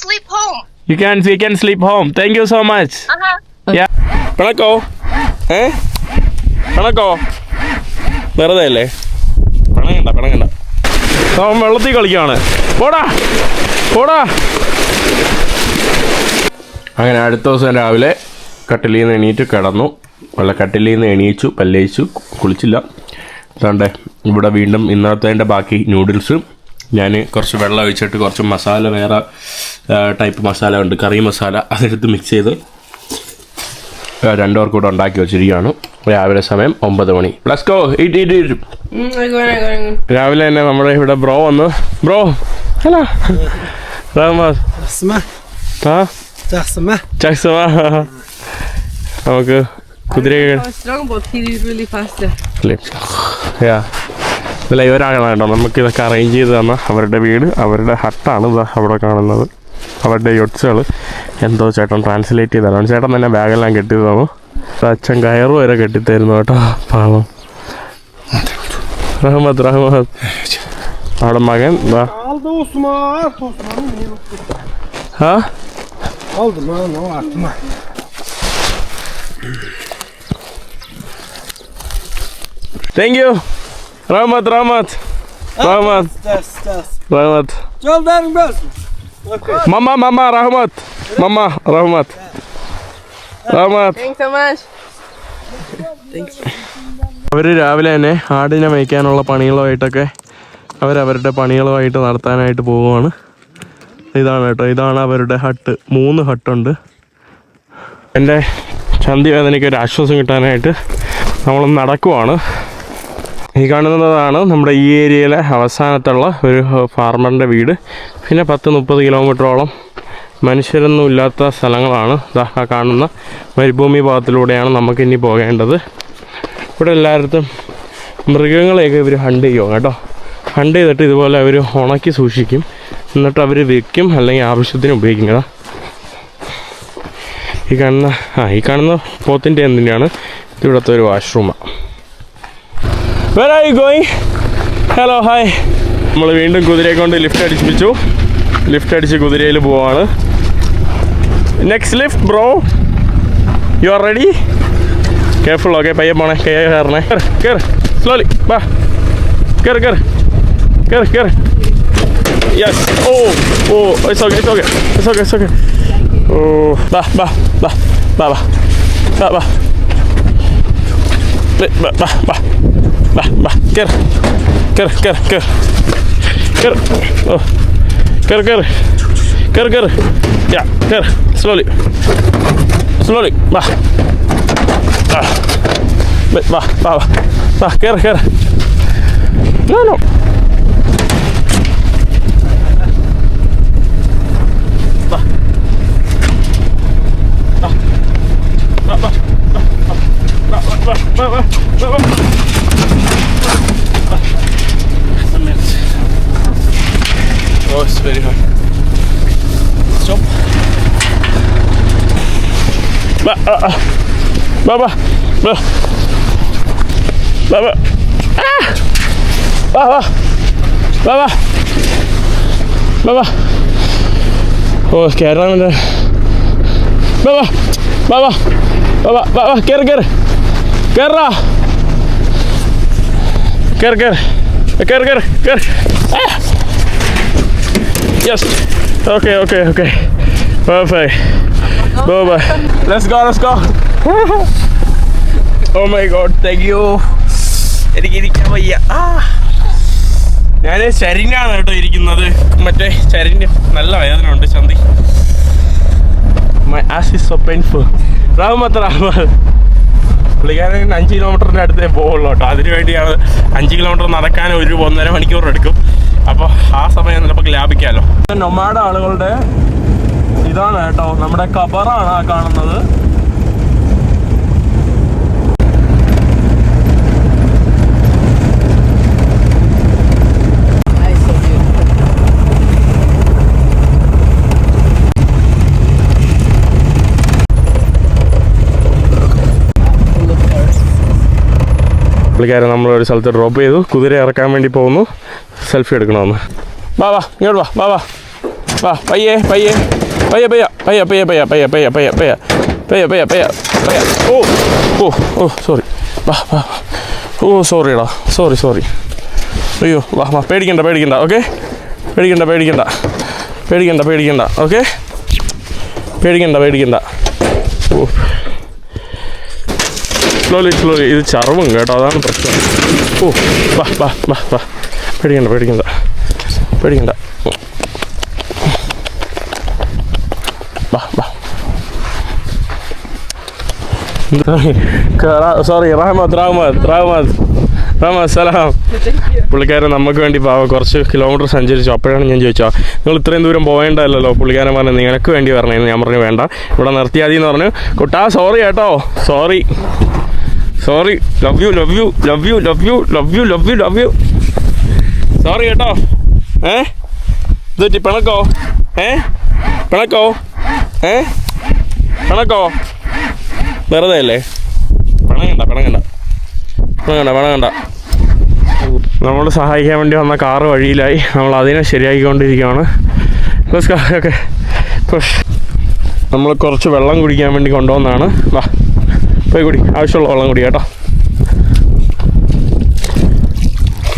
sleep home. You can we can sleep home. Thank you so much. Uh-huh. പിണക്കോ? ഏ? പിണക്കോ? വെറുതെ അല്ലേ? പിണങ്ങണ്ട പിണങ്ങണ്ട. അവൻ വെള്ളത്തിൽ കളിക്കുകയാണ് പോടാ പോടാ. അങ്ങനെ അടുത്ത ദിവസം രാവിലെ കട്ടിലിൽ നിന്ന് എണീറ്റ് കിടന്നു. വെള്ള കട്ടിലിൽ നിന്ന് എണീച്ചു പല്ലയിച്ചു കുളിച്ചില്ല. അതുകൊണ്ട് ഇവിടെ വീണ്ടും ഇന്നത്തെ ബാക്കി നൂഡിൽസ് ഞാൻ കുറച്ച് വെള്ളം ഒഴിച്ചിട്ട് കുറച്ച് മസാല വേറെ ടൈപ്പ് മസാല ഉണ്ട്. കറി മസാല അതെടുത്ത് മിക്സ് ചെയ്ത് രണ്ടു കൂടെ ഉണ്ടാക്കി വെച്ചിരിക്കുകയാണ്. രാവിലെ സമയം ഒമ്പത് മണി. പ്ലസ് കോ ഇറ്റ് ഇറ്റ് ഇറ്റ് രാവിലെ തന്നെ നമ്മുടെ ഇവിടെ ബ്രോ വന്ന് ബ്രോ ഹലോ. നമുക്ക് കുതിരകൾ ഇതിൽ കേട്ടോ. നമുക്ക് ഇതൊക്കെ അറേഞ്ച് ചെയ്ത് തന്ന അവരുടെ വീട് അവരുടെ ഹട്ടാണ് ഇതാ അവിടെ കാണുന്നത്. അവരുടെ യൊട്സുകൾ എന്തോ ചേട്ടൻ ട്രാൻസ്ലേറ്റ് ചെയ്തതാണ്. ചേട്ടൻ തന്നെ ബാഗെല്ലാം കെട്ടി തന്നു അച്ഛൻ കയറ് വരെ കെട്ടിത്തരുന്നു കേട്ടോ പാവം. റഹ്മത്ത് റഹ്മത്ത്. അവിടെ മകൻ താങ്ക് യു റഹ്മത്ത് rahmat. Rahmat. Stas stas Rahmat. Yollarım gelsin Mama മമ്മ Mama, മമ്മ Rahmat. Thank Thanks so much. അവർ രാവിലെ തന്നെ ആടിനെ മേയ്ക്കാനുള്ള പണികളുമായിട്ടൊക്കെ അവരവരുടെ പണികളുമായിട്ട് നടത്താനായിട്ട് പോവുകയാണ് ഇതാണ് കേട്ടോ ഇതാണ് അവരുടെ ഹട്ട് മൂന്ന് ഹട്ടുണ്ട് എന്റെ ചന്തി വേദനയ്ക്ക് ഒരു ആശ്വാസം കിട്ടാനായിട്ട് നമ്മൾ നടക്കുവാണ് ഈ കാണുന്നതാണ് നമ്മുടെ ഈ ഏരിയയിലെ അവസാനത്തുള്ള ഒരു ഫാർമറിന്റെ വീട്. പിന്നെ പത്ത് മുപ്പത് കിലോമീറ്ററോളം മനുഷ്യരൊന്നും ഇല്ലാത്ത സ്ഥലങ്ങളാണ് ദാ കാണുന്ന മരുഭൂമി ഭാഗത്തിലൂടെയാണ് നമുക്കിനി പോകേണ്ടത്. ഇവിടെ എല്ലായിടത്തും മൃഗങ്ങളെയൊക്കെ ഇവർ ഹണ്ട് ചെയ്യും കേട്ടോ. ഹണ്ട് ചെയ്തിട്ട് ഇതുപോലെ അവർ ഉണക്കി സൂക്ഷിക്കും. എന്നിട്ട് അവർ വെക്കും അല്ലെങ്കിൽ ആവശ്യത്തിന് ഉപയോഗിക്കും കേട്ടോ. ഈ കാണുന്ന ആ ഈ കാണുന്ന പോത്തിന്റെ എന്തിനാണ് ഇവിടുത്തെ ഒരു വാഷ്റൂമാണ് വേറെ ആയി ഗോയിങ് ഹലോ ഹായ് നമ്മൾ വീണ്ടും കുതിരയെ കൊണ്ട് ലിഫ്റ്റ് അടിപ്പിച്ചു. ലിഫ്റ്റ് അടിച്ച് കുതിരയിൽ പോവാണ്. Next lift bro you are ready careful okay പയ്യെ പോണേ കൈ കയറണേ. കയർ സ്ലോലി വാ. കയർ കയർ കയർ കയർ yes oh oh it's okay it's okay it's okay it's okay oh ബാ ബാ ബാ ബാ ബാ ബാ ബാ ബാ ബാ വാ. Va, va, kır. Kır, kır, kır. Kır. Oh. Kır, kır. Kır, kır. Ya, kır. Slowly. Slowly. Va. Va. Va, va, va. Va, kır, kır. No, no. Va. Va. Va, va. Va, va. Va, va. Va, va. Va, va. It's very hard. Stop. Ba, uh, uh. Baba. Ba. Baba. Ah! Baba. Baba. Baba. Oh, kera bener. Baba. Baba. Baba. Baba. Ger, ger. Gerra. Ger, ger. Ger, ger. Ger. Ah! Yes. Okay, okay, okay. Perfect. Bye bye. Let's go, let's go. Oh my god thank you എനിക്ക് ഇരിക്കാൻ വയ്യ ആ ഞാൻ ചരിഞ്ഞാണ് കേട്ടോ ഇരിക്കുന്നത് മറ്റേ ചരിഞ്ഞ് നല്ല വേദന ഉണ്ട് ചന്തി my ass is so painful റഹ്മത്ത് പുള്ളിക്കാരൻ അഞ്ച് കിലോമീറ്ററിന്റെ അടുത്തേ പോകുള്ളൂ കേട്ടോ അതിനുവേണ്ടിയാണ് അഞ്ച് കിലോമീറ്റർ നടക്കാൻ ഒരു ഒന്നര മണിക്കൂർ എടുക്കും അപ്പോൾ ആ സമയം നമുക്ക് ലാഭിക്കാമല്ലോ നൊമാഡ ആളുകളുടെ ഇതാണ് കേട്ടോ. നമ്മുടെ കബറാണ് ആ കാണുന്നത്. പുള്ളിക്കാരൻ നമ്മളൊരു ഒരു സ്ഥലത്ത് ഡ്രോപ്പ് ചെയ്തു. കുതിര ഇറക്കാൻ വേണ്ടി പോകുന്നു. സെൽഫി എടുക്കണമെന്ന്. വാ വാ ഇങ്ങോട്ട് വാ വാ വാ. വാ പയ്യേ പയ്യേ. പയ്യ പയ്യ പയ്യ പയ്യ പയ്യ പയ്യ പയ്യ പയ്യ പയ്യ. പയ്യ പയ്യ പയ്യ പയ്യ. Oh oh oh sorry. വാ വാ ഓ സോറിടാ സോറി സോറി. അയ്യോ വാ വാ പേടിക്കണ്ട പേടിക്കണ്ട ഓക്കെ? പേടിക്കണ്ട പേടിക്കണ്ട. പേടിക്കണ്ട പേടിക്കണ്ട ഓക്കെ? പേടിക്കണ്ട പേടിക്കണ്ട. ഓ. സ്ലോലി സ്ലോലി ഇത് ചർവും കേട്ടോ അതാണ് പ്രശ്നം. ഓ വാ വാ വാ വാ. പേടിക്കണ്ട പേടിക്കണ്ട. പേടിക്കണ്ട. സോറി റഹ്മത്ത് റഹ്മത്ത് റഹ്മത്ത്. റഹ്മത്ത് സലാം. പുള്ളിക്കാരൻ നമുക്ക് വേണ്ടി പാവ കുറച്ച് കിലോമീറ്റർ സഞ്ചരിച്ചു. അപ്പോഴാണ് ഞാൻ ചോദിച്ചോ നിങ്ങൾ ഇത്രയും ദൂരം പോകേണ്ടല്ലോ പുള്ളിക്കാരൻ പറഞ്ഞു നിനക്ക് വേണ്ടി പറഞ്ഞു ഞാൻ പറഞ്ഞു വേണ്ട. ഇവിടെ നിർത്തിയാതി എന്ന് പറഞ്ഞു. കുട്ടാ സോറി കേട്ടോ. Sorry sorry love you love you love you love you love you love you love you sorry കേട്ടോ. ഏ? ഇതുറ്റി പിണക്കോ? ഏ? പിണക്കോ? ഏ? പിണക്കോ? വെറുതെ അല്ലേ? പിണങ്ങണ്ട പിണങ്ങണ്ട. പിണങ്ങണ്ട പിണങ്ങണ്ട. നമ്മൾ സഹായിക്കാൻ വേണ്ടി വന്ന കാറ് വഴിയിലായി. നമ്മൾ അതിനെ ശരിയാക്കിക്കൊണ്ടിരിക്കുകയാണ്. ഓക്കെ നമ്മൾ കുറച്ച് വെള്ളം കുടിക്കാൻ വേണ്ടി കൊണ്ടുവന്നാണ് വാ. പോയി കുടി. ആവശ്യമുള്ള വെള്ളം കുടി കേട്ടോ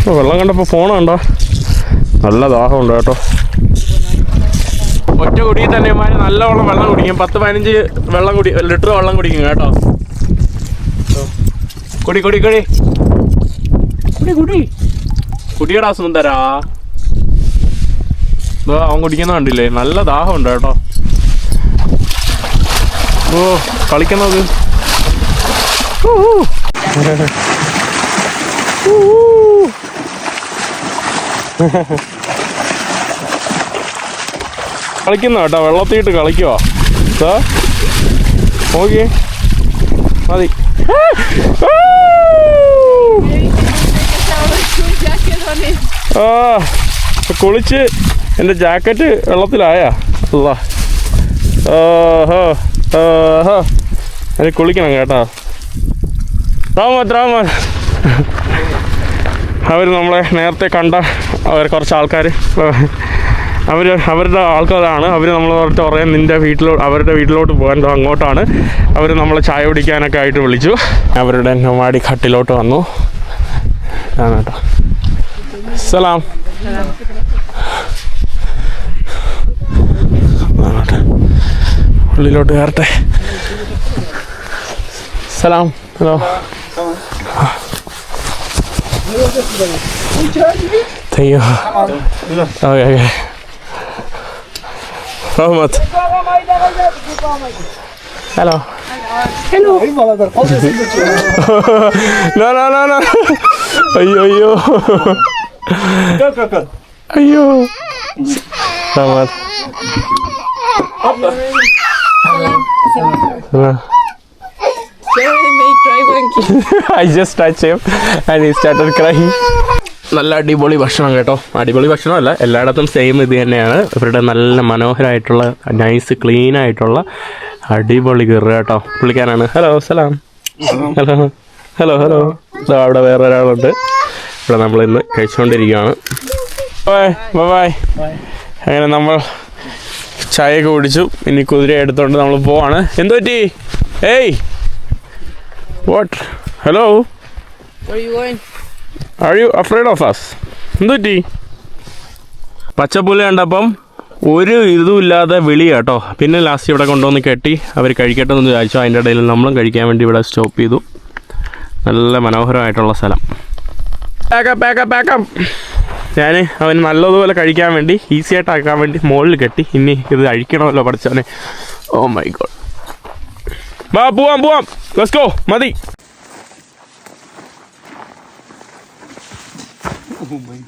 ഓ, വെള്ളം കണ്ടപ്പോൾ ഫോണുണ്ടോ കണ്ടോ? നല്ല ദാഹമുണ്ട് കേട്ടോ. ഒറ്റ കുടിയിൽ തന്നെ ഇമാര് നല്ലവണ്ണം വെള്ളം കുടിക്കും. പത്ത് പതിനഞ്ച് വെള്ളം കുടി ലിറ്റർ വെള്ളം കുടിക്കും കേട്ടോ. ഓ. കുടി കുടി കുടി. കുടി കുടി. കുടിയുടെ സുന്ദരാ തരാ. അവൻ കുടിക്കുന്ന കണ്ടില്ലേ? നല്ല ദാഹമുണ്ട് കേട്ടോ. ഓ കളിക്കുന്നത്. കളിക്കുന്ന കേട്ടോ വെള്ളത്തിയിട്ട് കളിക്കുവാ. സാ നോക്കിയേ മതി. ആ കുളിച്ച് എന്റെ ജാക്കറ്റ് വെള്ളത്തിലായാ. അല്ല ഓഹോ ഓഹോ. കുളിക്കണം കേട്ടോ. റാമത് റാമത് അവർ നമ്മളെ നേരത്തെ കണ്ട അവർ കുറച്ച് ആൾക്കാർ അവർ അവരുടെ ആൾക്കാരാണ്. അവർ നമ്മൾ പറഞ്ഞിട്ട് പറയാൻ നിന്റെ വീട്ടിലോട്ട് അവരുടെ വീട്ടിലോട്ട് പോകാൻ അങ്ങോട്ടാണ്. അവർ നമ്മളെ ചായ കുടിക്കാനൊക്കെ ആയിട്ട് വിളിച്ചു. അവരുടെ നൊമാടി ഘട്ടിലോട്ട് വന്നു. കേട്ടോ. സലാം. ഉള്ളിലോട്ട് കയറട്ടെ. സലാം. Hello. Thank you. Okay, okay. Hallo. Hello. Hello. no, no, no, no. Ayo, ayo. Ayo. Hallo. Hello. I just touched him and he started crying. നല്ല അടിപൊളി ഭക്ഷണം കേട്ടോ. അടിപൊളി ഭക്ഷണമല്ല എല്ലായിടത്തും സെയിം ഇത് തന്നെയാണ്. ഇവരുടെ നല്ല മനോഹരമായിട്ടുള്ള നൈസ് ക്ലീൻ ആയിട്ടുള്ള അടിപൊളി കയറ് കേട്ടോ. വിളിക്കാനാണ് ഹലോ സലാം. Hello hello hello. അവിടെ വേറെ ഒരാളുണ്ട്. ഇവിടെ നമ്മൾ ഇന്ന് കഴിച്ചുകൊണ്ടിരിക്കുകയാണ് ബൈ ബൈ അങ്ങനെ നമ്മൾ ചായയൊക്കെ കുടിച്ചു. ഇനി കുതിര എടുത്തോണ്ട് നമ്മൾ പോവാണ്. എന്തു പറ്റി? ഏയ്! What hello Where are you going? Are you afraid of us എന്തുപറ്റി? പച്ചപ്പുല്ല് കണ്ടപ്പം ഒരു ഇതും ഇല്ലാതെ വിളി കേട്ടോ. പിന്നെ ലാസ്റ്റ് ഇവിടെ കൊണ്ടുവന്ന് കെട്ടി അവർ കഴിക്കട്ടെ എന്ന് വിചാരിച്ചു. അതിന്റെ ഇടയിൽ നമ്മളും കഴിക്കാൻ വേണ്ടി ഇവിടെ സ്റ്റോപ്പ് ചെയ്തു. നല്ല മനോഹരമായിട്ടുള്ള സ്ഥലം. പാക്കപ്പ് പാക്കപ്പ് പാക്കപ്പ് ഞാൻ അവൻ നല്ലതുപോലെ കഴിക്കാൻ വേണ്ടി ഈസി ആയിട്ട് ആക്കാൻ വേണ്ടി മുകളിൽ കെട്ടി. ഇനി ഇത് അഴിക്കണമല്ലോ പഠിച്ചവനെ. ഓ മൈ ഗോഡ് വാ പോവാം പോവാം. ലെറ്റ്സ് ഗോ മതി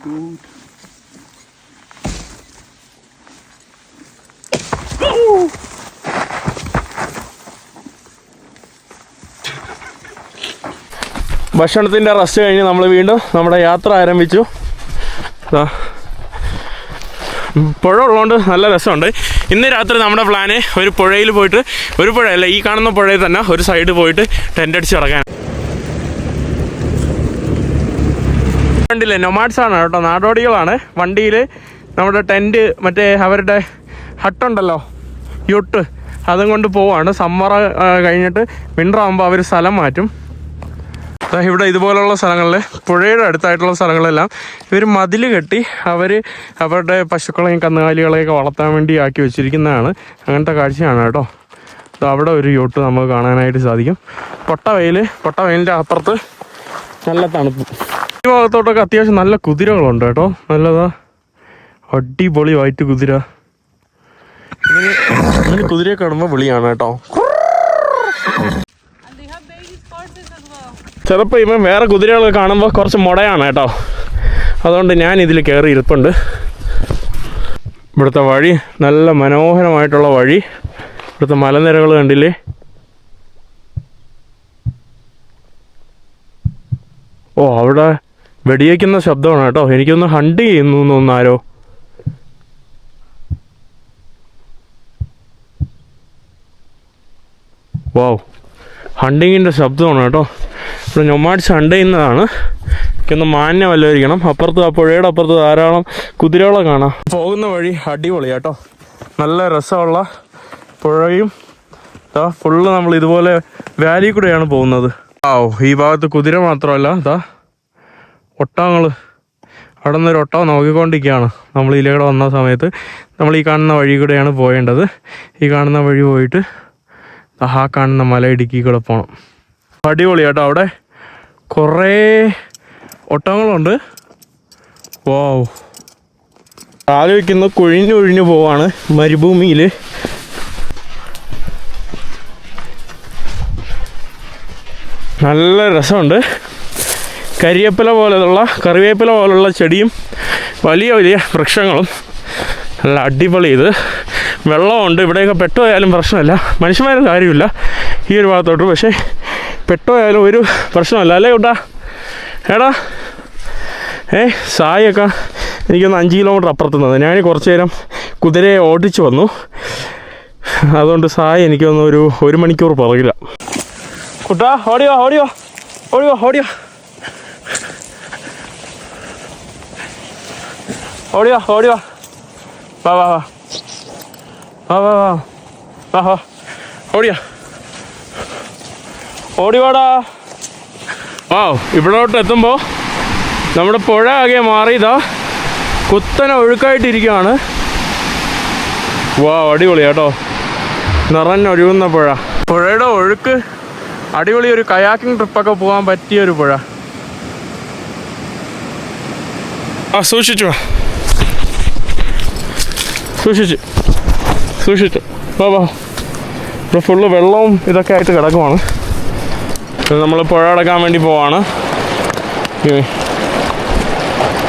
ഭക്ഷണത്തിന്റെ റെസ്റ്റ് കഴിഞ്ഞ് നമ്മൾ വീണ്ടും നമ്മുടെ യാത്ര ആരംഭിച്ചു. പുഴ ഉള്ളതുകൊണ്ട് നല്ല രസമുണ്ട്. ഇന്ന് രാത്രി നമ്മുടെ പ്ലാന് ഒരു പുഴയിൽ പോയിട്ട് ഒരു പുഴയല്ല ഈ കാണുന്ന പുഴയിൽ തന്നെ ഒരു സൈഡ് പോയിട്ട് ടെന്റ് അടിച്ച് കിടക്കാൻ കണ്ടില്ലേ? നൊമാഡ്സ് ആണ് കേട്ടോ നാടോടികളാണ്. വണ്ടിയിൽ നമ്മുടെ ടെന്റ് മറ്റേ അവരുടെ ഹട്ടുണ്ടല്ലോ യുട്ട് അതും കൊണ്ട് പോവാണ്. സമ്മർ കഴിഞ്ഞിട്ട് വിന്റർ ആകുമ്പോൾ അവർ സ്ഥലം മാറ്റും. ഇവിടെ ഇതുപോലുള്ള സ്ഥലങ്ങളിൽ പുഴയുടെ അടുത്തായിട്ടുള്ള സ്ഥലങ്ങളെല്ലാം ഇവർ മതിൽ കെട്ടി അവർ അവരുടെ പശുക്കളെയും കന്നുകാലികളെയൊക്കെ വളർത്താൻ വേണ്ടി ആക്കി വെച്ചിരിക്കുന്നതാണ്. അങ്ങനത്തെ കാഴ്ചയാണ് കേട്ടോ. അവിടെ ഒരു യോട്ട് നമുക്ക് കാണാനായിട്ട് സാധിക്കും. പൊട്ടവയൽ പൊട്ടവയലിന്റെ പൊട്ട അപ്പുറത്ത് നല്ല തണുപ്പ്. ഈ ഭാഗത്തോട്ടൊക്കെ അത്യാവശ്യം നല്ല കുതിരകളുണ്ട് കേട്ടോ. നല്ലതാ. അടിപൊളി വൈറ്റ് കുതിര. കുതിര കാണുമ്പോ വിളിയാണ് കേട്ടോ. ചിലപ്പോൾ ഇവൻ വേറെ കുതിരകളൊക്കെ കാണുമ്പോൾ കുറച്ച് മുടയാണ് കേട്ടോ. അതുകൊണ്ട് ഞാൻ ഇതിൽ കയറി ഇരിപ്പുണ്ട്. ഇവിടുത്തെ വഴി നല്ല മനോഹരമായിട്ടുള്ള വഴി. ഇവിടുത്തെ മലനിരകൾ കണ്ടില്ലേ? ഓ അവിടെ വെടിയേക്കുന്ന ശബ്ദമാണ് കേട്ടോ. എനിക്കൊന്ന് ഹണ്ട് ചെയ്യുന്നു ആരോ. വാവ് ഹണ്ടിങ്ങിന്റെ ശബ്ദമാണ് കേട്ടോ. ഇവിടെ ഞൊമാടിച്ച് ഹണ്ട് ചെയ്യുന്നതാണ്. എനിക്കൊന്ന് മാന്യം വല്ലവരിക്കണം അപ്പുറത്ത് ആ പുഴയുടെ അപ്പുറത്ത് ധാരാളം കുതിരകളെ കാണാം. പോകുന്ന വഴി അടിപൊളി കേട്ടോ. നല്ല രസമുള്ള പുഴയും ഫുള്ള് നമ്മൾ ഇതുപോലെ വാലി കൂടെയാണ് പോകുന്നത്. ആ ഈ ഭാഗത്ത് കുതിര മാത്രമല്ല ഇതാ ഒട്ടകങ്ങൾ അവിടെ നിന്നൊരു ഒട്ടകം നോക്കിക്കൊണ്ടിരിക്കുകയാണ്. നമ്മൾ ഇതിലൂടെ വന്ന സമയത്ത് നമ്മൾ ഈ കാണുന്ന വഴി കൂടെയാണ് പോയേണ്ടത്. ഈ കാണുന്ന വഴി പോയിട്ട് ആ കാണുന്ന മല ഇടുക്കി കൂടെ പോകണം അടിപൊളി കേട്ടോ അവിടെ. കുറേ ഒട്ടകങ്ങളുണ്ട്. വാവ്. ആലോചിക്കുന്ന കുഴിഞ്ഞു കുഴിഞ്ഞു പോവാണ് മരുഭൂമിയിൽ നല്ല രസമുണ്ട്. കരിയേപ്പില പോലെയുള്ള കറിവേപ്പില പോലുള്ള ചെടിയും വലിയ വലിയ വൃക്ഷങ്ങളും. നല്ല അടിപൊളി ഇത്. വെള്ളമുണ്ട്. ഇവിടെയൊക്കെ പെട്ടുപോയാലും പ്രശ്നമില്ല. മനുഷ്യന്മാരും കാര്യമില്ല ഈ ഒരു ഭാഗത്തോട്ട്. പക്ഷേ പെട്ടുപോയാലും ഒരു പ്രശ്നമല്ല. അല്ലേ കൂട്ടാ? എടാ. ഏ സായൊക്കെ എനിക്കൊന്ന് അഞ്ച് കിലോമീറ്റർ അപ്പുറത്ത് നിന്ന് ഞാൻ കുറച്ച് നേരം കുതിരയെ ഓടിച്ചു വന്നു. അതുകൊണ്ട് സായ എനിക്കൊന്ന് ഒരു ഒരു മണിക്കൂർ പുറകില്ല കുട്ടാ ഓടിയോ ഓടിയോ ഓടിയോ ഓടിയോ. ഓടിയോ ഓടിയോ. വാ വാ വാ. വാ വാ വാ. വാ വാ. ഓടിയോ. ഓടിവാടാ വാ ഇവിടോട്ട് എത്തുമ്പോൾ നമ്മുടെ പുഴ ആകെ മാറിയതാ. കുത്തനെ ഒഴുക്കായിട്ടിരിക്കുകയാണ്. വാ അടിപൊളി കേട്ടോ നിറഞ്ഞൊഴുകുന്ന പുഴ. പുഴയുടെ ഒഴുക്ക് അടിപൊളി ഒരു കയാക്കിംഗ് ട്രിപ്പൊക്കെ പോകാൻ പറ്റിയ ഒരു പുഴ. ആ സൂക്ഷിച്ചു സൂക്ഷിച്ചു. സൂക്ഷിച്ചു. ബാബാ ഇവിടെ ഫുള്ള് വെള്ളവും ഇതൊക്കെ ആയിട്ട് കിടക്കുവാണ്. നമ്മൾ പുഴ അടക്കാൻ വേണ്ടി പോവാണ്.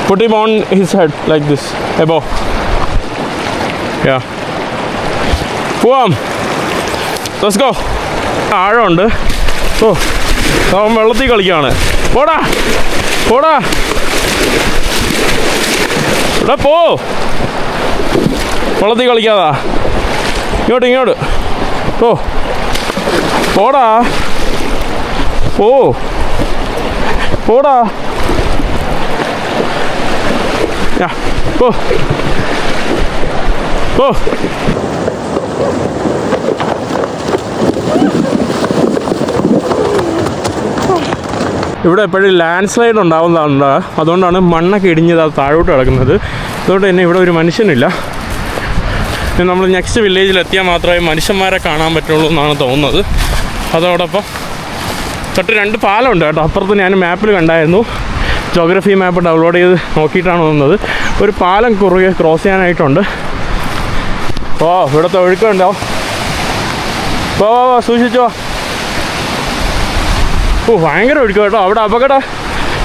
Put him on his head like this. above പോവാം. ലെറ്റ്സ് ഗോ ആഴമുണ്ട്. ഓ അവൻ വെള്ളത്തിൽ കളിക്കുകയാണ്. പോടാ പോടാ. ഇവിടെ പോ. വെള്ളത്തിൽ കളിക്കാതാ. ഇങ്ങോട്ട് ഇങ്ങോട്ട്. ഓ പോടാ. പോ. പോടാ. പോ. പോ. ഇവിടെ എപ്പോഴും ലാൻഡ് സ്ലൈഡ് ഉണ്ടാവുന്നതാണ് അതുകൊണ്ടാണ് മണ്ണൊക്കെ ഇടിഞ്ഞത് അത് താഴോട്ട് കിടക്കുന്നത്. അതുകൊണ്ട് തന്നെ ഇവിടെ ഒരു മനുഷ്യനില്ല. നമ്മൾ നെക്സ്റ്റ് വില്ലേജിൽ എത്തിയാൽ മാത്രമേ മനുഷ്യന്മാരെ കാണാൻ പറ്റുള്ളൂ എന്നാണ് തോന്നുന്നത്. അതോടൊപ്പം തൊട്ട് രണ്ട് പാലമുണ്ട് കേട്ടോ. അപ്പുറത്ത് ഞാൻ മാപ്പിൽ കണ്ടായിരുന്നു. ജോഗ്രഫി മാപ്പ് ഡൗൺലോഡ് ചെയ്ത് നോക്കിയിട്ടാണ് വന്നത് ഒരു പാലം കുറുകെ ക്രോസ് ചെയ്യാനായിട്ടുണ്ട്. ഓ ഇവിടുത്തെ ഒഴുക്കുണ്ടോ? ഓ സൂക്ഷിച്ചോ. ഓ ഭയങ്കര ഒഴുക്ക് കേട്ടോ. അവിടെ അപകട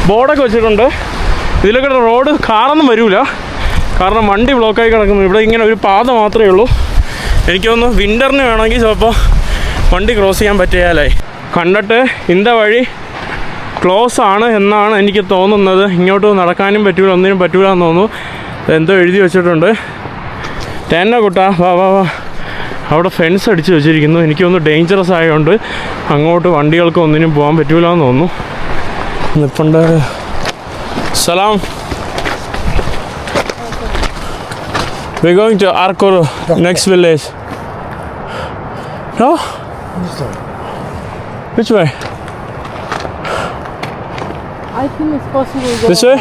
ബോർഡൊക്കെ വെച്ചിട്ടുണ്ട്. ഇതിലൊക്കെ റോഡ് കാറൊന്നും വരില്ല കാരണം വണ്ടി ബ്ലോക്കായി കിടക്കുന്നു. ഇവിടെ ഇങ്ങനെ ഒരു പാത മാത്രമേ ഉള്ളൂ. എനിക്ക് വിന്ററിന് വേണമെങ്കിൽ ചിലപ്പോൾ വണ്ടി ക്രോസ് ചെയ്യാൻ പറ്റിയാലായി കണ്ടിട്ട് ഇന്ത വഴി ക്ലോസ് ആണ് എന്നാണ് എനിക്ക് തോന്നുന്നത്. ഇങ്ങോട്ട് നടക്കാനും പറ്റൂല ഒന്നിനും പറ്റൂല എന്ന് തോന്നുന്നു. എന്തോ എഴുതി വെച്ചിട്ടുണ്ട്. തേന്നെ കുട്ടാ വാ വാ വാ. അവിടെ ഫെൻസ് അടിച്ച് വെച്ചിരിക്കുന്നു. എനിക്കൊന്ന് ഡേഞ്ചറസ് ആയതുകൊണ്ട് അങ്ങോട്ട് വണ്ടികൾക്ക് ഒന്നിനും പോകാൻ പറ്റൂല എന്ന് തോന്നുന്നു. നിൽപ്പണ്ട് സലാം. We going to ആർക്കൂർ next village hello which way which way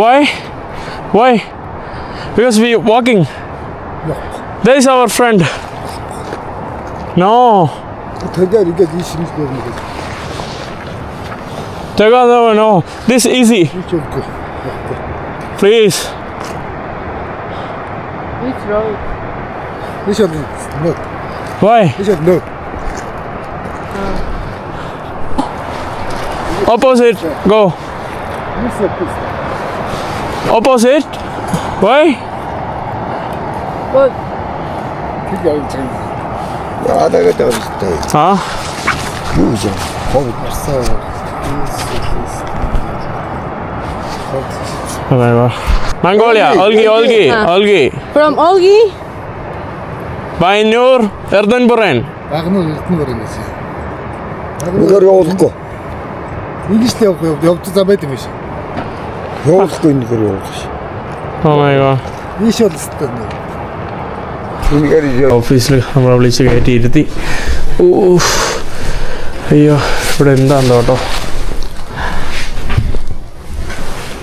why why because we walking There is our friend. No. Take Together, no. This easy. Please. Which road? This one, no. Why? This one, no. Oh. Opposite, go. Opposite? Why? What? 그게 아니잖아. 아다가 더 있다. Huh? 유저. 거기 벌써. Mongolia. Olgi, Olgi, Ah. Olgi. from Olgi? Baynur, Erdenburen. 악는 읽는 거라면서. 이거를 얻고. 인기시대 없고 옆도 잡아야 되면서. 여기서 있는 거를 얻듯이. Oh my god. 이셔 있었던 ഓഫീസിൽ നമ്മളെ വിളിച്ച് കയറ്റി ഇരുത്തി ഊഫ്. അയ്യോ ഇവിടെ എന്താണ്ടോ കേട്ടോ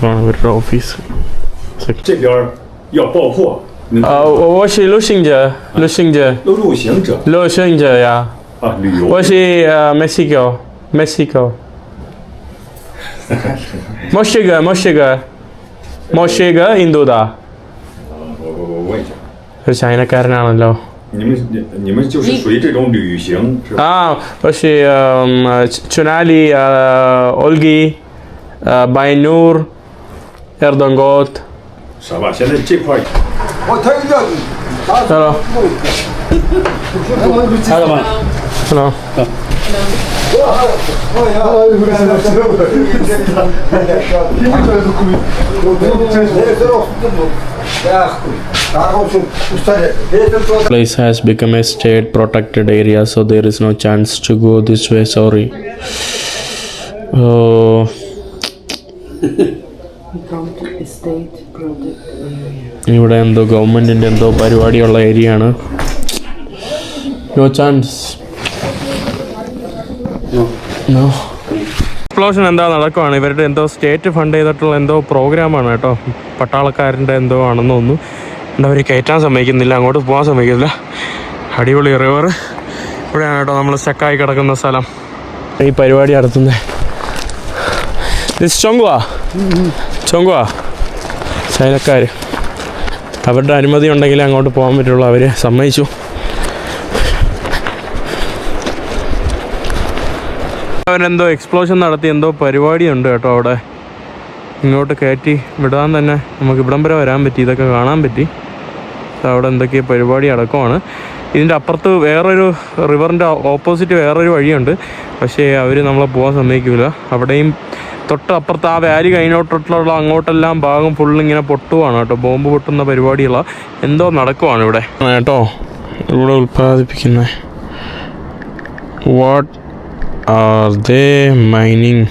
ആണ് ഇവരുടെ office 这边儿要爆破，能 ആ我是陆行者陆行者陆路行者陆行者呀啊，旅游我是呃 Mexico Mexico 墨西哥墨西哥墨西哥印度的我我我问一下， 是像一个干那样的你们你们就是属于这种旅行是吧？啊，我是，去哪里？呃，Olgi，呃，Bainur，Erdogot。啥吧？现在这块。我他要打。Hello。Hello。Place has become a state protected area, so there is no chance to go this way. Sorry. Oh, Come to estate project area. ഇവിടെ എന്തോ ഗവൺമെന്റിന്റെ എന്തോ പരിപാടിയുള്ള ഏരിയ ആണ് നോ ചാൻസ് നോ എക്സ്പ്ലോഷൻ എന്താ നടക്കുവാണ്? ഇവരുടെ എന്തോ സ്റ്റേറ്റ് ഫണ്ട് ചെയ്തിട്ടുള്ള എന്തോ പ്രോഗ്രാമാണ് കേട്ടോ. പട്ടാളക്കാരന്റെ എന്തോ ആണെന്ന് തോന്നുന്നു. എന്താ അവർ കയറ്റാൻ സമ്മതിക്കുന്നില്ല അങ്ങോട്ട് പോകാൻ സമ്മതിക്കുന്നില്ല. അടിപൊളി റിവർ ഇവിടെയാണ് കേട്ടോ നമ്മൾ സ്റ്റക്കായി കിടക്കുന്ന സ്ഥലം. ഈ പരിപാടി നടത്തുന്നത് ചൊങ്കുവാ? ചൊങ്കുവാ? ചൈനക്കാർ അവരുടെ അനുമതി ഉണ്ടെങ്കിൽ അങ്ങോട്ട് പോകാൻ പറ്റുള്ളൂ. അവർ സമ്മതിച്ചു. അവരെന്തോ എക്സ്പ്ലോഷൻ നടത്തി എന്തോ പരിപാടിയുണ്ട് കേട്ടോ അവിടെ. ഇങ്ങോട്ട് കയറ്റി വിടാൻ തന്നെ നമുക്ക് ഇവിടം വരെ വരാൻ പറ്റി ഇതൊക്കെ കാണാൻ പറ്റി. അവിടെ എന്തൊക്കെയോ പരിപാടി അടക്കമാണ്. ഇതിന്റെ അപ്പുറത്ത് വേറൊരു റിവറിന്റെ ഓപ്പോസിറ്റ് വേറൊരു വഴിയുണ്ട്. പക്ഷേ അവർ നമ്മളെ പോകാൻ സമ്മതിക്കില്ല അവിടെയും തൊട്ട് അപ്പുറത്ത് ആ വാലി കഴിഞ്ഞോട്ടുള്ള അങ്ങോട്ടെല്ലാം ഭാഗം ഫുൾ ഇങ്ങനെ പൊട്ടുവാണ് കേട്ടോ. ബോംബ് പൊട്ടുന്ന പരിപാടിയുള്ള എന്തോ നടക്കുവാണ് ഇവിടെ. കേട്ടോ ഇവിടെ ഉൽപ്പാദിപ്പിക്കുന്നത് വാട്ട് ആർ they mining?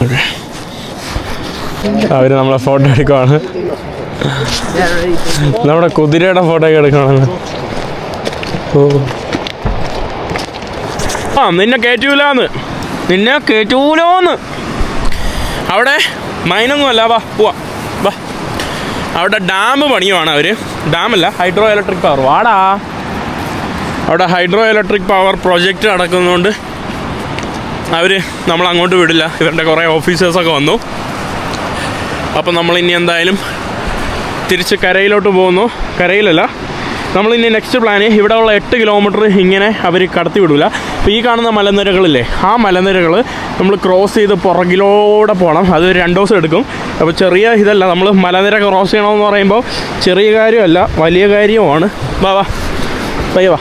അവർ അവർ നമ്മളെ ഫോട്ടോ എടുക്കുവാണ്. നമ്മുടെ കുതിരയുടെ ഫോട്ടോ ഓ. ആ നിന്നെ കേറ്റൂലാന്ന്. നിന്നെ കേറ്റൂലോന്ന്. അവിടെ മൈനൊന്നും അല്ല വാ പോവാ. അവിടെ ഡാം പണിയുവാണ് അവർ ഡാമല്ല ഹൈഡ്രോ ഇലക്ട്രിക് പവർ. വാടാ. അവിടെ ഹൈഡ്രോ ഇലക്ട്രിക് പവർ പ്രൊജക്റ്റ് നടക്കുന്നതുകൊണ്ട് അവർ നമ്മൾ അങ്ങോട്ട് വിടില്ല. ഇവരുടെ കുറേ ഓഫീസേഴ്സൊക്കെ വന്നു. അപ്പം നമ്മൾ ഇനി എന്തായാലും തിരിച്ച് കരയിലോട്ട് പോകുന്നു. കരയിലല്ല നമ്മൾ ഇനി നെക്സ്റ്റ് പ്ലാന് ഇവിടെ ഉള്ള എട്ട് കിലോമീറ്റർ ഇങ്ങനെ അവർ കടത്തി വിടില്ല അപ്പോൾ ഈ കാണുന്ന മലനിരകളില്ലേ ആ മലനിരകൾ നമ്മൾ ക്രോസ് ചെയ്ത് പുറകിലൂടെ പോകണം അത് രണ്ട് ദിവസം എടുക്കും. അപ്പോൾ ചെറിയ ഇതല്ല നമ്മൾ മലനിര ക്രോസ് ചെയ്യണമെന്ന് പറയുമ്പോൾ ചെറിയ കാര്യമല്ല വലിയ കാര്യവുമാണ്. വാ വാ. പയ്യ വാ.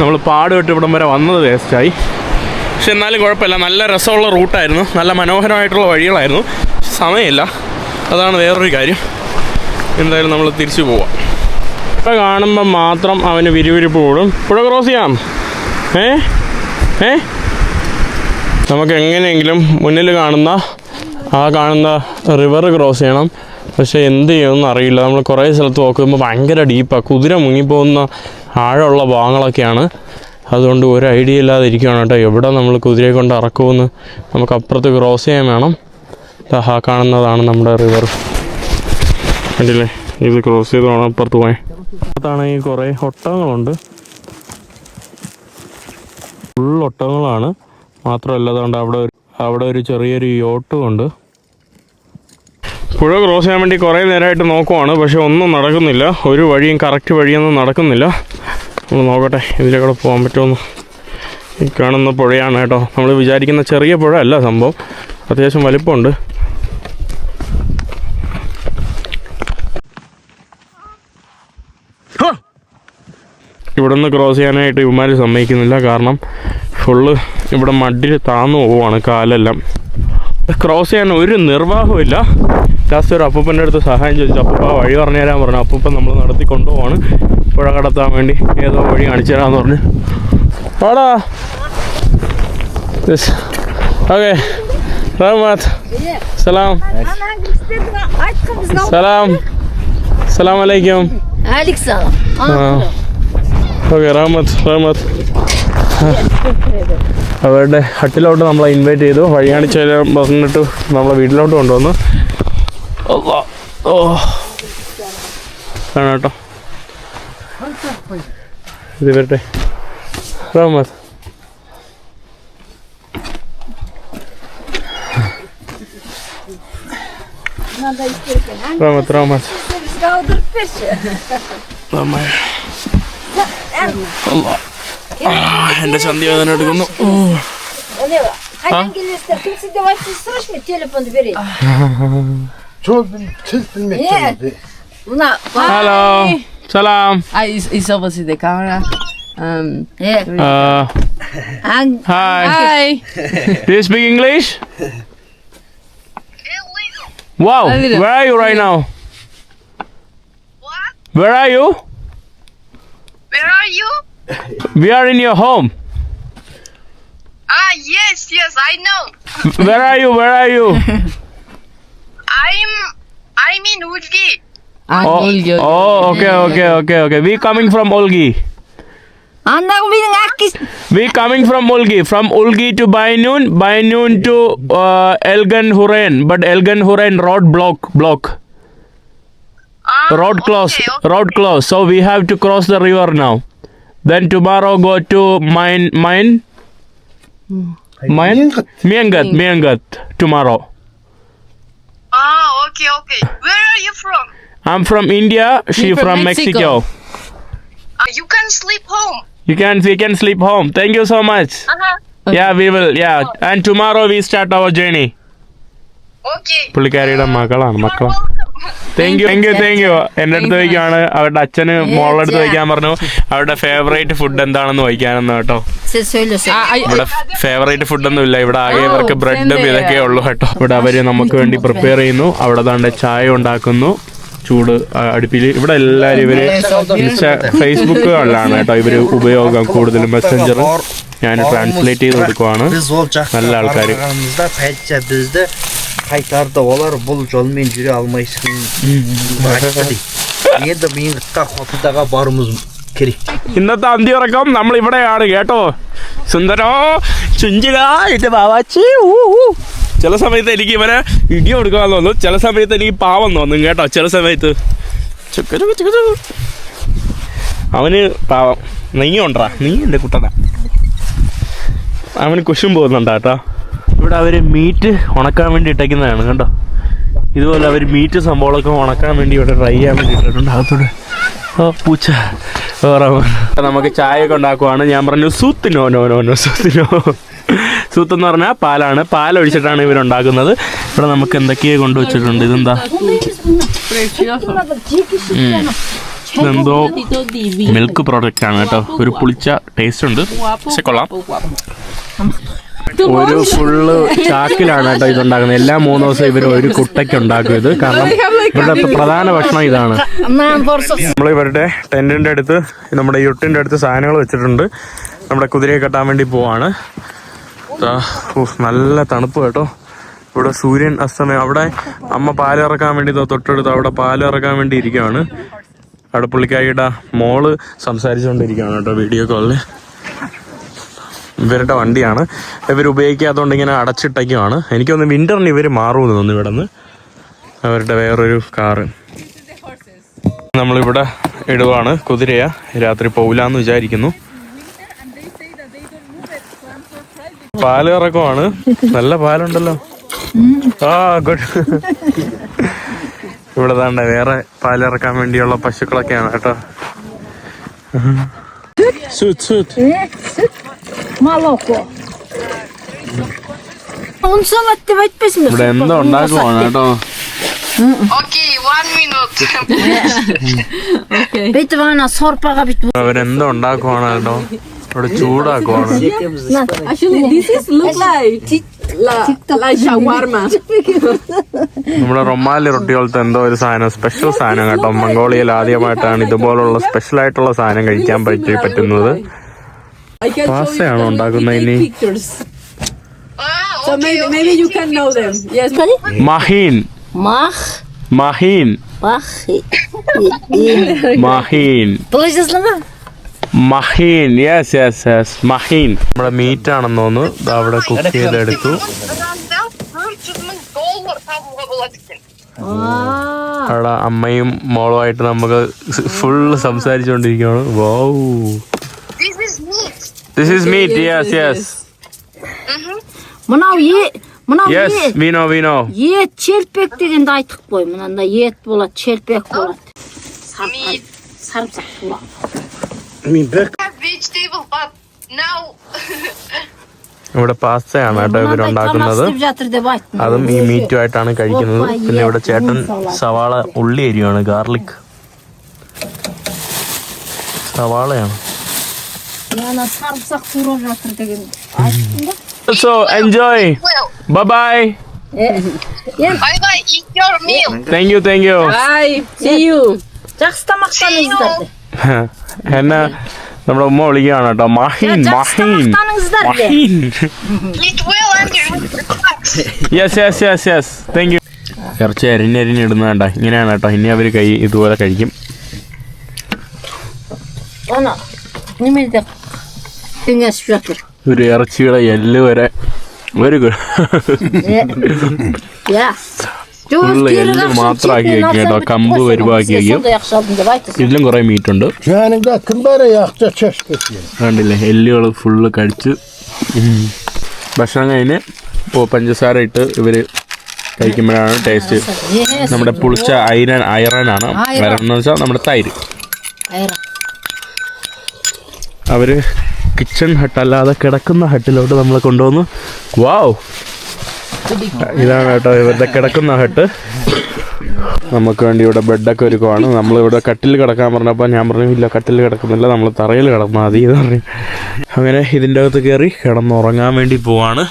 നമ്മൾ പാടുവിട്ട് ഇവിടം വരെ വന്നത് വേസ്റ്റായി പക്ഷെ എന്നാലും കുഴപ്പമില്ല നല്ല രസമുള്ള റൂട്ടായിരുന്നു നല്ല മനോഹരമായിട്ടുള്ള വഴികളായിരുന്നു. സമയമില്ല. അതാണ് വേറൊരു കാര്യം. എന്തായാലും നമ്മൾ തിരിച്ചു പോവാം. ഇവിടെ കാണുമ്പോൾ മാത്രം അവന് വിരിവിരിപ്പ് കൂടും. പുഴ ക്രോസ് ചെയ്യാം. ഏ? ഏ? നമുക്ക് എങ്ങനെയെങ്കിലും മുന്നിൽ കാണുന്ന ആ കാണുന്ന റിവർ ക്രോസ് ചെയ്യണം. പക്ഷേ എന്ത് ചെയ്യുമെന്ന് അറിയില്ല. നമ്മൾ കുറേ സ്ഥലത്ത് നോക്കുമ്പോൾ ഭയങ്കര ഡീപ്പാണ് കുതിര മുങ്ങിപ്പോകുന്ന ആഴമുള്ള ഭാഗങ്ങളൊക്കെയാണ്. അതുകൊണ്ട് ഒരു ഐഡിയ ഇല്ലാതെ ഇരിക്കുകയാണ് കേട്ടോ. എവിടെ നമ്മൾ കുതിരയെ കൊണ്ട് ഇറക്കുമെന്ന് നമുക്ക് അപ്പുറത്ത് ക്രോസ് ചെയ്യാൻ വേണം. ദാ കാണുന്നതാണ് നമ്മുടെ റിവർ കണ്ടില്ലേ? ഇത് ക്രോസ് ചെയ്ത് വേണം അപ്പുറത്ത് പോയി. അകത്താണെങ്കിൽ കുറേ ഒട്ടകങ്ങളുണ്ട്. ഫുൾ ഒട്ടകങ്ങളാണ്. മാത്രമല്ല അതുകൊണ്ട് അവിടെ ഒരു അവിടെ ഒരു ചെറിയൊരു യോട്ടും ഉണ്ട്. പുഴ ക്രോസ് ചെയ്യാൻ വേണ്ടി കുറേ നേരമായിട്ട് നോക്കുവാണ് പക്ഷെ ഒന്നും നടക്കുന്നില്ല. ഒരു വഴിയും കറക്റ്റ് വഴിയൊന്നും നടക്കുന്നില്ല. നമ്മൾ നോക്കട്ടെ ഇതിലെ കൂടെ പോകാൻ പറ്റുമെന്ന് ഈ കാണുന്ന പുഴയാണ് കേട്ടോ. നമ്മൾ വിചാരിക്കുന്ന ചെറിയ പുഴ അല്ല സംഭവം. അത്യാവശ്യം വലിപ്പമുണ്ട്. ഇവിടെ നിന്ന് ക്രോസ് ചെയ്യാനായിട്ട് ഇവന്മാർ സമ്മതിക്കുന്നില്ല. കാരണം ഫുള്ള് ഇവിടെ മഡിൽ താന്നു പോവാണ് കാലെല്ലാം. ക്രോസ് ചെയ്യാൻ ഒരു നിർവാഹമില്ല ലാസ്റ്റ് ഒരു അപ്പൂപ്പന്റെ അടുത്ത് സഹായം ചോദിച്ചു. അപ്പൂപ്പ വഴി പറഞ്ഞു തരാൻ പറഞ്ഞു. അപ്പൂപ്പൻ നമ്മൾ നടത്തി കൊണ്ടുപോവാണ്. പുഴ കടത്താൻ വേണ്ടി ഏതോ വഴി കാണിച്ചു തരാമെന്ന് പറഞ്ഞു. ആടാ ഓക്കെ സലാം. സലാം. സലാം അലൈക്കും. Alexa. ഓക്കെ റഹ്മത്ത് റഹ്മത്ത് അവരുടെ ഹട്ടിലോട്ട് നമ്മളെ ഇൻവൈറ്റ് ചെയ്തു. വഴി കാണിച്ച് പറഞ്ഞിട്ട് നമ്മളെ വീട്ടിലോട്ട് കൊണ്ടുവന്നു. ഓ. ആണ് കേട്ടോ. ഇത് വരട്ടെ. റഹ്മത്ത് റഹ്മത്ത് റഹ്മത്ത് അമ്മേ. എന്റെ സന്ധി വേദന Hello. ഹലോ സലാം. is opposite the camera um yeah uh, hi. Hi do you speak english? Wow where are you right now? What where are you? Where are you? We are in your home. Ah, yes, yes, I know. Where are you? Where are you? I'm I'm in Ulgi. Ah, oh, Olga. oh, okay, okay, okay, okay. We coming from Olgi. Anladım benim akis. We coming from Olgi. From Olgi to Bainun, Bainun to uh, Elgan Huren. But Elgan Huren road block, block. Ah, Road close, Okay, okay. road close. So we have to cross the river now. Then tomorrow go to mine, mine, mine, Miangat, Miangat. Tomorrow. Ah, okay, okay. Where are you from? I'm from India. She from from Mexico. Mexico. Uh, you can sleep home. You can we can sleep home. Thank you so much. Uh-huh. Yeah, we will. Yeah, and tomorrow we start our journey. Okay. പുള്ളിക്കാരിയുടെ മകളാണ് You're മക്കളാണ് welcome. thank you thank you thank you എന്റെ അടുത്ത് ചോദിക്കുകയാണ് അവരുടെ അച്ഛന് മോളുടെ അടുത്ത് ചോദിക്കാൻ പറഞ്ഞു. അവരുടെ ഫേവറേറ്റ് ഫുഡ് എന്താണെന്ന് ചോദിക്കാനെന്ന് കേട്ടോ. ഇവിടെ ഫേവറേറ്റ് ഫുഡ് ഒന്നും ഇല്ല. ഇവിടെ ആകെ ഇവർക്ക് ബ്രെഡും ഇതൊക്കെ ഉള്ളൂ കേട്ടോ. ഇവിടെ അവർ നമുക്ക് വേണ്ടി പ്രിപ്പയർ ചെയ്യുന്നു. അവിടെ തന്നെ ചായ ഉണ്ടാക്കുന്നു. ചൂട് അടുപ്പിൽ ഇവിടെ എല്ലാവരും ഇവർ ഇൻസ്റ്റാ ഫേസ്ബുക്കുകളിലാണ് കേട്ടോ. ഇവർ ഉപയോഗം കൂടുതലും മെസ്സഞ്ചർ ഞാൻ ട്രാൻസ്ലേറ്റ് ചെയ്ത് കൊടുക്കുവാണ്. നല്ല ആൾക്കാർ барғанымызда полиция бізді қайтарды олар бұл жолмен жүре алмайсың айтты дейді енді биылдыққа қопыдаға баруымыз керек ഇന്നത്തെ അന്തിയുറക്കം നമ്മൾ ഇവിടെയാണ് കേട്ടോ സുന്ദരോ ചുഞ്ചിക ഇത് ബാവാച്ചി ഊ, ഊ. ചില സമയത്ത് എനിക്ക് ഇവനെ ഇടി കൊടുക്കാൻ തോന്നും ചില സമയത്ത് എനിക്ക് പാവം തോന്നും കേട്ടോ ചില സമയത്ത് ചുക്ക് ചുക്ക് ചുക്ക് ചുക്ക്. അവന് പാവം നീ ഉണ്ടാ നീ എൻ്റെ കുട്ടട അവന് കുശും പോകുന്നുണ്ടാ കേട്ടോ ഇവിടെ അവർ മീറ്റ് ഉണക്കാൻ വേണ്ടി ഇട്ടേക്കുന്നതാണ് കണ്ടോ? ഇതുപോലെ അവർ മീറ്റ് സംഭവങ്ങളൊക്കെ ഉണക്കാൻ വേണ്ടി ഇവിടെ ട്രൈ ചെയ്യാൻ വേണ്ടി ഇട്ടിട്ടുണ്ട്. അകത്തോട് ഓ പൂച്ച. വേറെ നമുക്ക് ചായ ഒക്കെ ഉണ്ടാക്കുവാണ്. ഞാൻ പറഞ്ഞു സൂത്തിനോ നോ നോ നോ സൂത്തിനോ സൂത്ത് എന്ന് പറഞ്ഞാൽ പാലാണ്. പാൽ ഒഴിച്ചിട്ടാണ് ഇവരുണ്ടാക്കുന്നത് ഇവിടെ നമുക്ക് എന്തൊക്കെയോ കൊണ്ടുവച്ചിട്ടുണ്ട് ഇതെന്താ? ഇതെന്തോ മിൽക്ക് പ്രോഡക്റ്റ് ആണ് കേട്ടോ. ഒരു പുളിച്ച ടേസ്റ്റ് ഉണ്ട്. പക്ഷെ കൊള്ളാം. ഒരു ഫുള്ള് ചാക്കിലാണ് കേട്ടോ ഇതുണ്ടാക്കുന്നത് എല്ലാ മൂന്ന് ദിവസം ഇവർ ഒരു കുട്ടയ്ക്ക് ഉണ്ടാക്കും ഇത്. കാരണം ഇവരുടെ പ്രധാന ഭക്ഷണം ഇതാണ്. നമ്മൾ ഇവരുടെ ടെന്റിന്റെ അടുത്ത് നമ്മുടെ യുട്ടിന്റെ അടുത്ത് സാധനങ്ങൾ വെച്ചിട്ടുണ്ട്. നമ്മുടെ കുതിരയെ കെട്ടാൻ വേണ്ടി പോവാണ്. നല്ല തണുപ്പ് കേട്ടോ. ഇവിടെ സൂര്യൻ അസ്തമയം. അവിടെ അമ്മ പാലിറക്കാൻ വേണ്ടി ദാ തൊട്ടടുത്ത് അവിടെ പാലിറക്കാൻ വേണ്ടി ഇരിക്കുകയാണ് അവിടെ പുള്ളിക്കാരിയുടെ മോൾ സംസാരിച്ചുകൊണ്ടിരിക്കുകയാണ് കേട്ടോ വീഡിയോ കോളിൽ ഇവരുടെ വണ്ടിയാണ്. ഇവർ ഉപയോഗിക്കാത്തതുകൊണ്ട് ഇങ്ങനെ അടച്ചിട്ടേക്കുമാണ് എനിക്കൊന്ന് വിന്ററിന് ഇവർ മാറുമെന്ന് തോന്നുന്നു ഇവിടെ നിന്ന് അവരുടെ വേറൊരു കാറ്. നമ്മളിവിടെ ഇടുവാണ് കുതിരയാ. രാത്രി പോകില്ലാന്ന് വിചാരിക്കുന്നു. പാൽ ഇറക്കമാണ് നല്ല പാലുണ്ടല്ലോ. ആ ഗുഡ്. ഇവിടെ താണ്ട വേറെ പാലിറക്കാൻ വേണ്ടിയുള്ള പശുക്കളൊക്കെയാണ് കേട്ടോ. സുത് സുത് Молоко. Он сам отдавать письмо. ഇവിടെ എന്തോ ഉണ്ടാക്കുവാണ് കേട്ടോ Окей, one minute. Бит вана сорпага бит. അവരെന്തോ ഉണ്ടാക്കുവാണ് കേട്ടോ ഇവിടെ ചൂടാക്കുവാണ് Actually, this is look like la, like shawarma. നമ്മുടെ റൊമാലി റൊട്ടി പോലത്തെ എന്തോ ഒരു സാധനം സ്പെഷ്യൽ സാധനം കേട്ടോ മംഗോളിയയിൽ ആദ്യമായിട്ടാണ് ഇതുപോലുള്ള സ്പെഷ്യൽ ആയിട്ടുള്ള സാധനം കഴിക്കാൻ പറ്റി പറ്റുന്നത് പാസ്തയാണോ ഉണ്ടാക്കുന്നത് ഇനി So ah, maybe, maybe you can know them. Yes. Maheen Maheen Maheen Maheen yes yes yes Maheen നമ്മുടെ മീറ്റ് ആണെന്ന് തോന്നുന്നു. അവിടെ കുക്ക് ചെയ്തെടുത്തു. Ah. അവിടെ അമ്മയും മോളുമായിട്ട് നമുക്ക് full സംസാരിച്ചുകൊണ്ടിരിക്കുകയാണ്. Wow. meat. This is meat yes yes мынау е мынау yes е Vino Vino ет челпек дегенді айтық қой мынандай ет болады челпек болады Meat. сарымсақ болады Vegetable, but now ഇവിടെ പാസ്തയാണ് കേട്ടോ мынандай ഇവരുണ്ടാക്കുന്നത് тамақ істеп жатыр деп айттым അതും ഈ മീറ്റുമായിട്ടാണ് കഴിക്കുന്നത് പിന്നെ ഇവിടെ ചേട്ടൻ സവാള ഉള്ളി അരിയാണ് ഗാർലിക് സവാളയാണ് So enjoy. Bye bye. Thank you, thank you. Bye. See you. Just a Hena, nomor mau lagi ya nanti. Mahin, mahin, mahin. Yes, yes, yes, yes. Thank you. Kerja hari ini hari ini udah nanti. Ini nanti nanti hari ini abis kayak itu ada kayak Oh, nih mirip. ഒരു ഇറച്ചിയുടെ എല്ല് വരെ very good full കമ്പ് വരുവാക്കി വെക്കും. ഇതിലും കുറെ meet ഉണ്ട് വേണ്ടില്ലേ എല്ലുകൾ full കഴിച്ച് ഭക്ഷണം കഴിഞ്ഞ് ഇപ്പോ പഞ്ചസാര ഇട്ട് ഇവർ കഴിക്കുമ്പോഴാണ് ടേസ്റ്റ്. നമ്മുടെ പുളിച്ച അയിരൻ അയറനാണ് അയറൻ വെച്ചാൽ നമ്മുടെ തൈര്. അവർ കിച്ചൺ ഹട്ട് അല്ലാതെ കിടക്കുന്ന ഹട്ടിലോട്ട് നമ്മളെ കൊണ്ടുവന്നു. വാവ് ഇതാണ് കേട്ടോ ഇവരുടെ കിടക്കുന്ന ഹട്ട് നമുക്ക് വേണ്ടി ഇവിടെ ബെഡൊക്കെ ഒരുക്കുവാണ്. നമ്മളിവിടെ കട്ടിൽ കിടക്കാൻ പറഞ്ഞപ്പോൾ ഞാൻ പറഞ്ഞു ഇല്ല കട്ടിൽ കിടക്കുന്നില്ല നമ്മൾ തറയിൽ കിടന്നാൽ മതി എന്ന് പറഞ്ഞു. അങ്ങനെ ഇതിന്റെ അകത്ത് കയറി കിടന്നുറങ്ങാൻ വേണ്ടി പോവാണ്.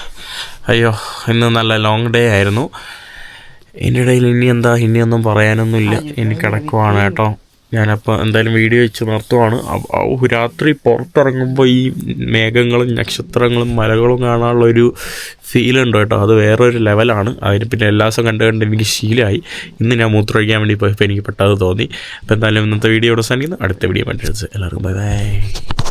അയ്യോ ഇന്ന് നല്ല ലോങ് ഡേ ആയിരുന്നു. ഇതിന്റെ ഇടയിൽ ഇനി എന്താ ഇനിയൊന്നും പറയാനൊന്നുമില്ല. ഇനി കിടക്കുവാണ് കേട്ടോ. ഞാനപ്പോൾ എന്തായാലും വീഡിയോ വെച്ച് നിർത്തുവാണ്. രാത്രി പുറത്തിറങ്ങുമ്പോൾ ഈ മേഘങ്ങളും നക്ഷത്രങ്ങളും മലകളും കാണാനുള്ള ഒരു ഫീൽ ഉണ്ട് കേട്ടോ? അത് വേറൊരു ലെവലാണ് അതിന് പിന്നെ എല്ലാ ദിവസവും കണ്ട് കണ്ട് എനിക്ക് ശീലമായി ഇന്ന് ഞാൻ മൂത്രമൊഴിക്കാൻ വേണ്ടി പോയപ്പോൾ എനിക്ക് പെട്ടത് തോന്നി. അപ്പോൾ എന്തായാലും ഇന്നത്തെ വീഡിയോ അവസാനിക്കുന്നു. അടുത്ത വീഡിയോ കണ്ടിട്ട് എല്ലാവർക്കും ബൈ ബൈ